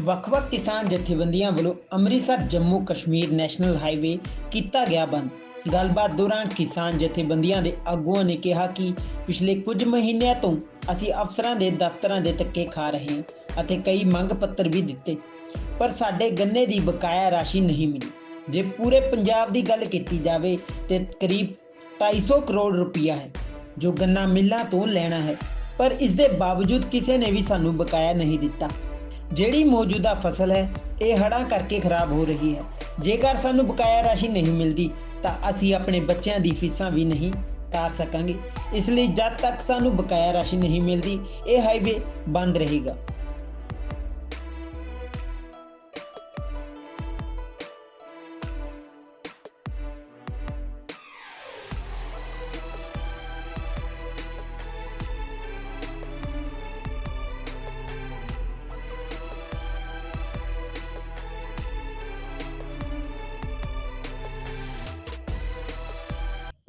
ਵੱਖ-ਵੱਖ ਕਿਸਾਨ ਜਥੇਬੰਦੀਆਂ ਵੱਲੋਂ ਅੰਮ੍ਰਿਤਸਰ, ਜੰਮੂ, ਕਸ਼ਮੀਰ ਨੈਸ਼ਨਲ ਹਾਈਵੇ ਕੀਤਾ ਗਿਆ ਬੰਦ। ਗੱਲਬਾਤ ਦੌਰਾਨ ਕਿਸਾਨ ਜਥੇਬੰਦੀਆਂ ਦੇ ਆਗੂਆਂ ਨੇ ਕਿਹਾ ਕਿ ਪਿਛਲੇ ਕੁਝ ਮਹੀਨਿਆਂ ਤੋਂ ਅਸੀਂ ਅਫਸਰਾਂ ਦੇ ਦਫ਼ਤਰਾਂ ਦੇ ਧੱਕੇ ਖਾ ਰਹੇ ਹਾਂ ਅਤੇ ਕਈ ਮੰਗ ਪੱਤਰ ਵੀ ਦਿੱਤੇ, ਪਰ ਸਾਡੇ ਗੰਨੇ ਦੀ ਬਕਾਇਆ ਰਾਸ਼ੀ ਨਹੀਂ ਮਿਲੀ। ਜੇ ਪੂਰੇ ਪੰਜਾਬ ਦੀ ਗੱਲ ਕੀਤੀ ਜਾਵੇ ਤੇ ਕਰੀਬ 250 ਕਰੋੜ ਰੁਪਇਆ ਹੈ ਜੋ ਗੰਨਾ ਮਿੱਲਾਂ ਤੋਂ ਲੈਣਾ ਹੈ, ਪਰ ਇਸ ਦੇ ਬਾਵਜੂਦ ਕਿਸੇ ਨੇ ਵੀ ਸਾਨੂੰ ਬਕਾਇਆ ਨਹੀਂ ਦਿੱਤਾ। ਜਿਹੜੀ ਮੌਜੂਦਾ ਫਸਲ ਹੈ, ਇਹ ਹੜ੍ਹਾਂ ਕਰਕੇ ਖਰਾਬ ਹੋ ਰਹੀ ਹੈ। ਜੇਕਰ ਸਾਨੂੰ ਬਕਾਇਆ ਰਾਸ਼ੀ ਨਹੀਂ ਮਿਲਦੀ, ਤਾਂ ਅਸੀਂ ਆਪਣੇ ਬੱਚਿਆਂ ਦੀ ਫੀਸਾਂ ਵੀ ਨਹੀਂ ਤਾਰ ਸਕਾਂਗੇ। ਇਸ ਲਈ ਜਦ ਤੱਕ ਸਾਨੂੰ ਬਕਾਇਆ ਰਾਸ਼ੀ ਨਹੀਂ ਮਿਲਦੀ, ਇਹ ਹਾਈਵੇ ਬੰਦ ਰਹੇਗਾ।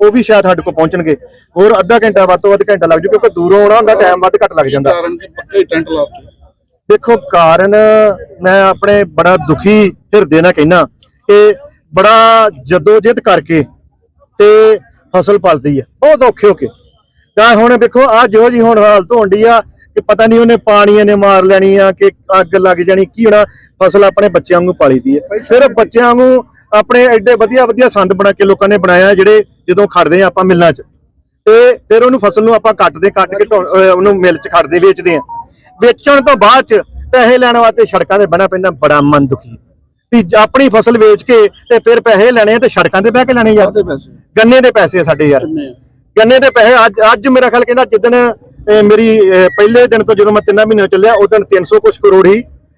ਉਹ ਵੀ ਸ਼ਾਇਦ ਸਾਡੇ ਕੋਲ ਪਹੁੰਚਣਗੇ। ਹੋਰ ਅੱਧਾ ਘੰਟਾ ਵੱਧ ਤੋਂ ਵੱਧ ਘੰਟਾ ਲੱਗ ਜੂ ਕਿਉਂਕਿ ਦੂਰੋਂ ਆਉਣਾ ਹੁੰਦਾ ਟਾਈਮ ਵੱਧ ਘੱਟ ਲੱਗ ਜਾਂਦਾ। ਕਾਰਨ ਕਿ? ਪੱਕੇ ਟੈਂਟ ਲਾਤੇ ਦੇਖੋ ਕਾਰਨ ਮੈਂ ਆਪਣੇ ਬੜਾ ਦੁਖੀ ਹਿਰਦੇ ਨਾਲ ਕਹਿਣਾ ਕਿ ਬੜਾ ਜਦੋਜਹਿਦ ਕਰਕੇ ਤੇ ਫਸਲ ਪਲਦੀ ਆ। ਬਹੁਤ ਔਖੇ ਹੋ ਕੇ। ਤਾਂ ਹੁਣ ਦੇਖੋ ਆ ਜੋ ਜੀ ਹੁਣ ਹਾਲਤ ਹੋਣ ਆ ਕਿ ਪਤਾ ਨਹੀਂ ਉਹਨੇ ਪਾਣੀਆਂ ਨੇ ਮਾਰ ਲੈਣੀ ਆ ਕਿ ਅੱਗ ਲੱਗ ਜਾਣੀ ਕੀ ਹੋਣਾ। ਫਸਲ ਆਪਣੇ ਬੱਚਿਆਂ ਵਾਂਗੂ ਪਾਲੀ ਦੀ ਹੈ ਸਿਰਫ ਬੱਚਿਆਂ ਵਾਂਗੂ ਆਪਣੇ ਐਡੇ ਵਧੀਆ ਵਧੀਆ ਸੰਦ ਬਣਾ ਕੇ ਲੋਕਾਂ ਨੇ ਬਣਾਇਆ ਜਿਹੜੇ ਜਦੋਂ ਖੜਦੇ ਆ ਆਪਾਂ ਮਿੱਲਾਂ 'ਚ। ਤੇ ਫਿਰ ਉਹਨੂੰ ਫਸਲ ਨੂੰ ਆਪਾਂ ਕੱਟਦੇ ਕੱਟ ਕੇ ਉਹਨੂੰ ਮਿਲ 'ਚ ਖੜਦੇ ਵੇਚਦੇ ਆ। ਵੇਚਣ ਤੋਂ ਬਾਅਦ 'ਚ ਪੈਸੇ ਲੈਣ ਵਾਸਤੇ ਸੜਕਾਂ ਤੇ ਬਣਾ ਪੈਂਦਾ ਬੜਾ ਮਨ ਦੁਖੀ। ਵੀ ਆਪਣੀ ਫਸਲ ਵੇਚ ਕੇ ਤੇ ਫਿਰ ਪੈਸੇ ਲੈਣੇ ਤੇ ਸੜਕਾਂ ਤੇ ਬਹਿ ਕੇ ਲੈਣੇ ਯਾਰ। ਗੰਨੇ ਦੇ ਪੈਸੇ ਆ ਸਾਡੇ ਯਾਰ? ਗੰਨੇ ਦੇ ਪੈਸੇ ਅੱਜ ਅੱਜ ਮੇਰਾ ਖਿਆਲ ਕਹਿੰਦਾ ਜਿੱਦਣ ਮੇਰੀ ਪਹਿਲੇ ਦਿਨ ਤੋਂ ਜਦੋਂ ਮੈਂ ਤਿੰਨਾਂ ਮਹੀਨੇ ਚੱਲਿਆ ਉਦੋਂ 300 ਕੁਛ ਕਰੋੜ ਹੀ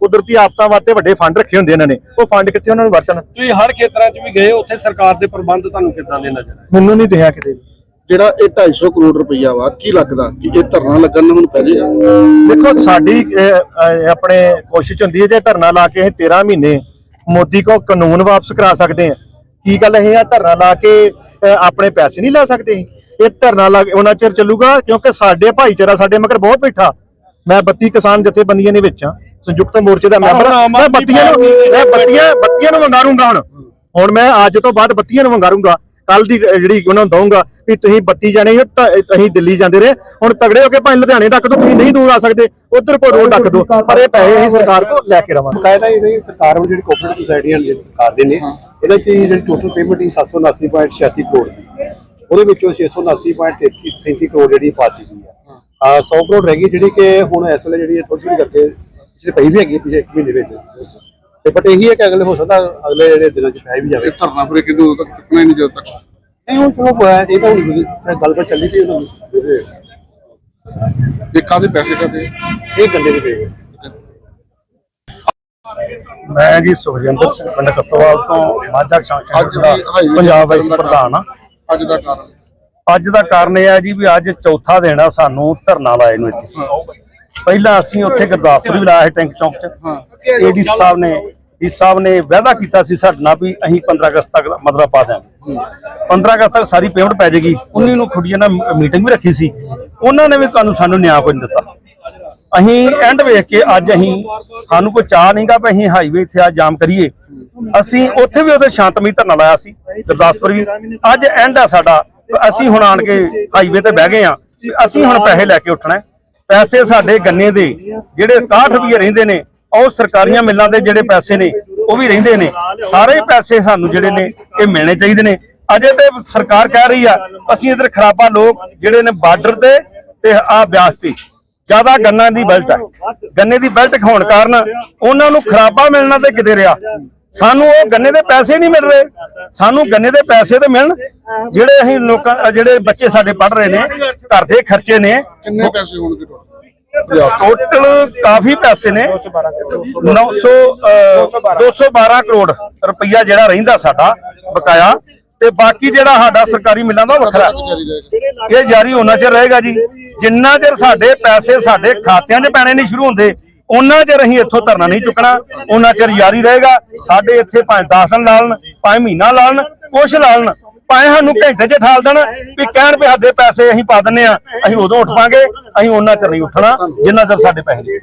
ਕੁਦਰਤੀ ਆਫਤਾਂ ਵਾਸਤੇ ਵੱਡੇ ਫੰਡ ਰੱਖੇ ਹੁੰਦੇ ਇਹਨਾਂ ਨੇ। ਉਹ ਫੰਡ ਕਿੱਥੇ ਉਹਨਾਂ ਨੂੰ ਵਰਤਣ? ਤੁਸੀਂ ਹਰ ਖੇਤਰਾਂ 'ਚ ਵੀ ਗਏ ਉੱਥੇ ਸਰਕਾਰ ਦੇ ਪ੍ਰਬੰਧ ਤੁਹਾਨੂੰ ਕਿੱਦਾਂ ਦੇ ਨਜ਼ਰ ਆਏ? ਮੈਨੂੰ ਨਹੀਂ ਦਿਆ ਕਿਤੇ। ਜਿਹੜਾ ਇਹ 250 ਕਰੋੜ ਰੁਪਈਆ ਵਾ ਕੀ ਲੱਗਦਾ ਕਿ ਇਹ ਧਰਨਾ ਲੱਗਣ ਨੂੰ ਹੁਣ ਪਹਿਲੇ ਆ ਦੇਖੋ ਸਾਡੀ ਆਪਣੇ ਕੋਸ਼ਿਸ਼ ਹੁੰਦੀ ਹੈ ਜੇ ਧਰਨਾ ਲਾ ਕੇ ਅਸੀਂ 13 ਮਹੀਨੇ ਮੋਦੀ ਕੋ ਕਾਨੂੰਨ ਵਾਪਸ ਕਰਾ ਸਕਦੇ ਹਾਂ। ਕੀ ਗੱਲ ਇਹ ਆ ਧਰਨਾ ਲਾ ਕੇ ਆਪਣੇ ਪੈਸੇ ਨਹੀਂ ਲੈ ਸਕਦੇ? ਇਹ ਧਰਨਾ ਲਾ ਕੇ ਉਹਨਾਂ ਚਿਰ ਚੱਲੂਗਾ ਕਿਉਂਕਿ ਸਾਡੇ ਭਾਈਚਾਰਾ ਸਾਡੇ ਮਗਰ ਬਹੁਤ ਬੈਠਾ। ਮੈਂ 32 ਕਿਸਾਨ ਜਥੇਬੰਦੀਆਂ ਦੇ ਵਿੱਚ ਆ ਸੰਯੁਕਤ ਮੋਰਚੇ ਦਾ ਮੈਂਬਰ ਹਾਂ। ਮੈਂ ਬੱਤੀਆਂ ਨੂੰ ਮੈਂ ਬੱਤੀਆਂ ਬੱਤੀਆਂ ਨੂੰ ਵੰਗਾਰੂੰਗਾ ਹੁਣ। ਹੁਣ ਮੈਂ ਅੱਜ ਤੋਂ ਬਾਅਦ ਬੱਤੀਆਂ ਨੂੰ ਵੰਗਾਰੂੰਗਾ। ਕੱਲ ਦੀ ਜਿਹੜੀ ਉਹਨਾਂ ਨੂੰ ਦਊਂਗਾ ਵੀ ਤੁਸੀਂ ਬੱਤੀ ਜਾਣੇ ਹੋ ਤਾਂ ਅਸੀਂ ਦਿੱਲੀ ਜਾਂਦੇ ਰਹੇ। ਹੁਣ ਤਗੜੇ ਹੋ ਕੇ ਭਾਵੇਂ ਲੁਧਿਆਣੇ ਤੱਕ ਤੋਂ ਤੁਸੀਂ ਨਹੀਂ ਦੂਰ ਆ ਸਕਦੇ ਉਧਰ ਕੋ ਰੋਡ ਡੱਕ ਦੋ ਪਰ ਇਹ ਪੈਸੇ ਅਸੀਂ ਸਰਕਾਰ ਕੋ ਲੈ ਕੇ ਰਵਾਂਗੇ। ਬਕਾਇਦਾ ਇਹਦੀ ਸਰਕਾਰ ਵੱਲੋਂ ਜਿਹੜੀ ਕੋਆਪਰੇਟਿਵ ਸੁਸਾਇਟੀਆਂ ਨੇ ਜਿਹੜੀ ਸਰਕਾਰ ਦੇ ਨੇ ਇਹਦੇ ਚ ਜਿਹੜੀ ਟੋਟਲ ਪੇਮੈਂਟ ਹੀ 779.86 ਕਰੋੜ ਸੀ। ਉਹਦੇ ਵਿੱਚੋਂ 679.37 ਕਰੋੜ ਜਿਹੜੀ ਪਾਤੀ ਗਈ ਆ। 100 ਕਰੋੜ ਰਹਿ ਗਈ ਜਿਹੜੀ ਕਿ ਹੁਣ ਇਸ ਵੇਲੇ ਜਿਹੜੀ ਥੋੜੀ ਥੋੜੀ ਕਰਕੇ ਜਿਹੜੇ ਪਈ ਵੀ ਹੈਗੀ ਪਿਛਲੇ ਇੱਕ ਮਹੀਨੇ ਵਿੱਚ। ਤੇ ਬਟ ਇਹੀ ਹੈ ਕਿ ਅਗਲੇ ਹੋ ਸਕਦਾ ਅਗਲੇ ਜਿਹੜੇ ਦਿਨਾਂ ਚ ਪੈ ਵੀ ਜਾਵੇ। ਇਹ ਧਰਨਾ ਫਿਰ ਕਿਦੋਂ ਉਦੋਂ ਤੱਕ ਚੁੱਕਣਾ ਹੀ ਨਹੀਂ ਜਦੋਂ ਤੱਕ? ਨਹੀਂ ਹੁਣ ਚਲੋ ਇਹ ਤਾਂ ਹੁਣ ਗੱਲਬਾਤ ਚੱਲੀ ਪਈ ਉਹਨਾਂ ਦੀ। ਇਹ ਕਾਹਦੇ ਪੈਸੇ ਕਾਹਦੇ? ਇਹ ਗੰਦੇ ਦੇ ਪਏ। ਮੈਂ ਜੀ ਸੁਖਜਿੰਦਰ ਸਿੰਘ ਪਿੰਡ ਕੱਤੋਵਾਲ ਤੋਂ ਮਾਝਾ ਹਾਈਵੇ ਪੰਜਾਬ ਵਾਈਸ ਪ੍ਰਧਾਨ ਆ ਅੱਜ ਦਾ ਕਾਰਨ। ਅੱਜ ਦਾ ਕਾਰਨ ਇਹ ਹੈ ਜੀ ਵੀ ਅੱਜ ਚੌਥਾ ਦਿਨ ਆ ਸਾਨੂੰ ਧਰਨਾ ਲਾਏ ਨੂੰ ਇੱਥੇ। ਪਹਿਲਾਂ ਅਸੀਂ ਉੱਥੇ ਗੁਰਦਾਸਪੁਰ ਵੀ ਲਾਇਆ ਸੀ ਟੈਂਕ ਚੌਂਕ 'ਚ। ਏਡੀ ਸਾਹਿਬ ਨੇ ਡੀ ਸਾਹਿਬ ਨੇ ਵਾਅਦਾ ਕੀਤਾ ਸੀ ਸਾਡੇ ਨਾਲ ਵੀ ਅਸੀਂ 15 ਅਗਸਤ ਤੱਕ ਦਾ ਮਤਲਬ ਪਾ ਦਿਆਂਗੇ। 15 ਅਗਸਤ ਤੱਕ ਸਾਰੀ ਪੇਮੈਂਟ ਪੈ ਜਾਏਗੀ। 19 ਨੂੰ ਖੁੱਡੀਆਂ ਨਾਲ ਮੀਟਿੰਗ ਵੀ ਰੱਖੀ ਸੀ। ਉਹਨਾਂ ਨੇ ਵੀ ਕਾਨੂੰ ਸਾਨੂੰ ਨਿਆਂ ਕੋਈ ਨਹੀਂ ਦਿੱਤਾ। ਅਸੀਂ ਐਂਡ ਵੇਖ ਕੇ ਅੱਜ ਅਸੀਂ, ਸਾਨੂੰ ਕੋਈ ਚਾਹ ਨਹੀਂਗਾ ਵੀ ਅਸੀਂ ਹਾਈਵੇ ਇੱਥੇ ਆ ਜਾਮ ਕਰੀਏ। ਅਸੀਂ ਉੱਥੇ ਵੀ ਉਹਦੇ ਸ਼ਾਂਤਮਈ ਧਰਨਾ ਲਾਇਆ ਸੀ, ਗੁਰਦਾਸਪੁਰ ਵੀ। ਅੱਜ ਐਂਡ ਆ ਸਾਡਾ। ਅਸੀਂ ਹੁਣ ਆਣ ਕੇ ਹਾਈਵੇ ਤੇ ਬਹਿ ਗਏ ਆ ਅਸੀਂ ਹੁਣ ਪੈਸੇ ਲੈ ਕੇ ਉੱਠਣਾ ਪੈਸੇ ਸਾਡੇ ਗੰਨੇ ਦੇ, ਜਿਹੜੇ 61 ਰੁਪਏ ਰਹਿੰਦੇ ਨੇ, ਉਹ ਸਰਕਾਰੀਆਂ ਮਿੱਲਾਂ ਦੇ ਜਿਹੜੇ ਪੈਸੇ ਨੇ, ਉਹ ਵੀ ਰਹਿੰਦੇ ਨੇ। ਸਾਰੇ ਪੈਸੇ ਸਾਨੂੰ ਜਿਹੜੇ ਨੇ, ਇਹ ਮਿਲਣੇ ਚਾਹੀਦੇ ਨੇ। ਅਜੇ ਤੇ ਸਰਕਾਰ ਕਹਿ ਰਹੀ ਆ, ਅਸੀਂ ਇਧਰ ਖਰਾਬਾ ਲੋਕ ਜਿਹੜੇ ਨੇ ਬਾਰਡਰ ਤੇ ਤੇ ਆ ਬਿਆਸ ਤੇ। ਜ਼ਿਆਦਾ ਗੰਨਾ ਦੀ ਬੈਲਟ ਹੈ ਗੰਨੇ ਦੀ ਬੈਲਟ ਹੋਣ ਕਾਰਨ ਉਹਨਾਂ ਨੂੰ ਖਰਾਬਾ ਮਿਲਣਾ ਤੇ ਕਿਤੇ ਰਿਹਾ। ਸਾਨੂੰ ਉਹ ਗੰਨੇ ਦੇ ਪੈਸੇ ਨਹੀਂ ਮਿਲ ਰਹੇ। ਸਾਨੂੰ ਗੰਨੇ ਦੇ ਪੈਸੇ ਤੇ ਮਿਲਣ ਜਿਹੜੇ ਅਸੀਂ ਲੋਕਾਂ ਜਿਹੜੇ ਬੱਚੇ ਸਾਡੇ ਪੜ ਰਹੇ ਨੇ ਘਰ ਦੇ ਖਰਚੇ ਨੇ। ਕਿੰਨੇ ਪੈਸੇ ਹੋਣਗੇ ਟੋਟਲ ਕਾਫੀ ਪੈਸੇ ਨੇ। 900 ਅ, 212 ਕਰੋੜ ਰੁਪਈਆ ਜਿਹੜਾ ਰਹਿੰਦਾ ਸਾਡਾ ਬਕਾਇਆ। ਤੇ ਬਾਕੀ ਜਿਹੜਾ ਸਾਡਾ ਸਰਕਾਰੀ ਮਿਲਾਂ ਦਾ ਵੱਖਰਾ ਇਹ ਜਾਰੀ ਹੋਣਾ ਚਿਰ ਰਹੇਗਾ ਜੀ। ਜਿੰਨਾ ਚਿਰ ਸਾਡੇ ਪੈਸੇ ਸਾਡੇ ਖਾਤਿਆਂ 'ਚ ਪੈਣੇ ਨਹੀਂ ਸ਼ੁਰੂ ਹੁੰਦੇ ਉਹਨਾਂ ਚਿਰ ਅਸੀਂ ਇੱਥੋਂ ਧਰਨਾ ਨਹੀਂ ਚੁੱਕਣਾ ਉਹਨਾਂ ਚਿਰ ਜਾਰੀ ਰਹੇਗਾ। ਸਾਡੇ ਇੱਥੇ ਭਾਵੇਂ 10 ਦਿਨ ਲਾਲਣ ਭਾਵੇਂ ਮਹੀਨਾ ਲਾਲਣ ਕੁਛ ਲਾਲਣ ਭਾਵੇਂ ਸਾਨੂੰ ਘੰਟੇ 'ਚ ਠਾਲ ਦੇਣ ਵੀ ਕਹਿਣ ਵੀ ਸਾਡੇ ਪੈਸੇ ਅਸੀਂ ਪਾ ਦਿੰਨੇ ਆ ਅਸੀਂ ਉਦੋਂ ਉੱਠ ਪਾਂਗੇ ਅਸੀਂ ਉਹਨਾਂ ਚਿਰ ਨਹੀਂ ਉੱਠਣਾ ਜਿੰਨਾ ਚਿਰ ਸਾਡੇ ਪੈਸੇ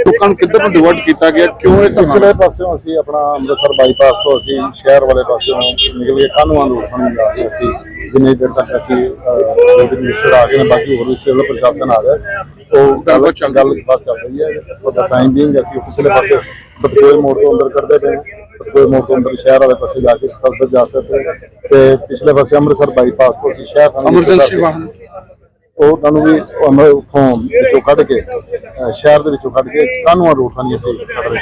ਲੋਕਾਂ ਨੂੰ ਕਿੱਧਰ ਨੂੰ ਡਿਵਰਟ ਕੀਤਾ ਗਿਆ? ਕਿਉਂ ਇਹ ਪਿਛਲੇ ਪਾਸਿਓਂ ਅਸੀਂ ਆਪਣਾ ਅੰਮ੍ਰਿਤਸਰ ਬਾਈਪਾਸ ਤੋਂ ਅਸੀਂ ਸ਼ਹਿਰ ਵਾਲੇ ਪਾਸਿਓਂ ਨਿਕਲ ਕੇ ਕਾਨੂੰਨਾਂ ਨੂੰ ਉੱਠਣ ਜਾ ਰਹੇ ਅਸੀਂ ਜਿੰਨੇ ਦਿਨ ਤੱਕ ਅਸੀਂ ਮਿਨਿਸਟਰ ਆ ਗਏ ਨੇ ਬਾਕੀ ਹੋਰ ਵੀ ਸਿਵਲ ਪ੍ਰਸ਼ਾਸਨ ਆ ਗਿਆ ਉਹ ਗੱਲ ਚੱਲ ਗੱਲ ਬਾਤ ਚੱਲ ਰਹੀ ਹੈ। ਉਹਦਾ ਟਾਈਮ ਬੀਂਗ ਅਸੀਂ ਉਹ ਪਿਛਲੇ ਪਾਸੇ ਸਤਗੁਰੂ ਮੋੜ ਤੋਂ ਅੰਦਰ ਕਰਦੇ ਪਏ ਹਾਂ ਸਤਗੁਰੂ ਮੋੜ ਤੋਂ ਅੰਦਰ ਸ਼ਹਿਰ ਵਾਲੇ ਪਾਸੇ ਜਾ ਕੇ ਫਰਦਰ ਜਾ ਸਕਦੇ ਹਾਂ ਤੇ ਪਿਛਲੇ ਪਾਸੇ ਅੰਮ੍ਰਿਤਸਰ ਬਾਈਪਾਸ ਤੋਂ ਅਸੀਂ ਸ਼ਹਿਰ ਥਾਣੇ ਵਿੱਚ ਐਮਰਜੈਂਸੀ ਕਰਕੇ ਵਾਹਨ ਉਹ ਉਹਨਾਂ ਨੂੰ ਵੀ ਅੰਮ੍ਰਿਤ ਉੱਥੋਂ ਵਿੱਚੋਂ ਕੱਢ ਕੇ ਸ਼ਹਿਰ ਦੇ ਵਿੱਚੋਂ ਕੱਢ ਕੇ ਕਾਨੂੰਨ ਰੋਡ ਥਾਣੀ ਅਸੀਂ ਕੱਢ ਰਹੇ